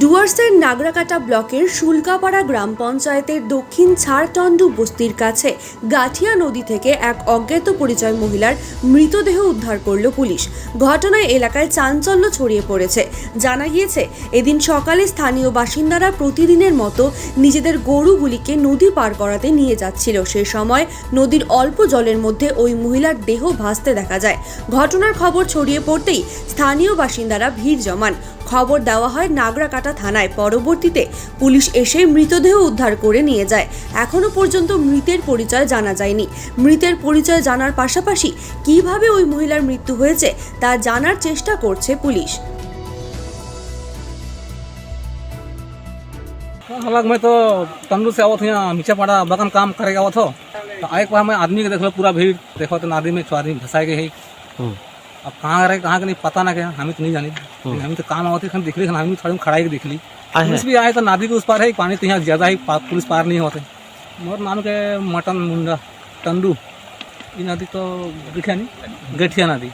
ডুয়ার্সের নাগরাকাটা ব্লকের শুল্কাপাড়া গ্রাম পঞ্চায়েতের দক্ষিণ ছাড়টন্ডু বস্তির কাছে গাঠিয়া নদী থেকে এক অজ্ঞাত পরিচয় মহিলার মৃতদেহ উদ্ধার করল পুলিশ। ঘটনায় এলাকায় চাঞ্চল্য ছড়িয়ে পড়েছে। জানা গিয়েছে, এদিন সকালে স্থানীয় বাসিন্দারা প্রতিদিনের মতো নিজেদের গরুগুলিকে নদী পার করাতে নিয়ে যাচ্ছিল। সে সময় নদীর অল্প জলের মধ্যে ওই মহিলার দেহ ভাসতে দেখা যায়। ঘটনার খবর ছড়িয়ে পড়তেই স্থানীয় বাসিন্দারা ভিড় জমান। খবর দেওয়া হয় নাগরাকাটা থানায় পরবর্তীতে পুলিশ এসে মৃতদেহ উদ্ধার করে নিয়ে যায় এখনও পর্যন্ত মৃতের পরিচয় জানা যায়নি মৃতের পরিচয় জানার পাশাপাশি কিভাবে ওই মহিলার মৃত্যু হয়েছে তা জানার চেষ্টা করছে পুলিশ हालांकि मैं तो तंदू से आवत यहाँ नीचे पड़ा बगन काम करे आवत हो तो एक बार मैं आदमी के देखलो पूरा भीड़ देखो तो नदी में छो आदमी फंसाए गए है अब कहाँ रहे कहाँ के नहीं पता ना क्या हमें तो नहीं जानी हमें तो काम आती दिख ली हमें थोड़ी खड़ाई ही दिख ली। पुलिस भी आए तो नादी के उस पार है पानी तो यहाँ ज़्यादा ही पुलिस पार नहीं होते। मोर नाम के मटन मुंडा टंडू। ये नदी तो गठिया नहीं गठिया नदी।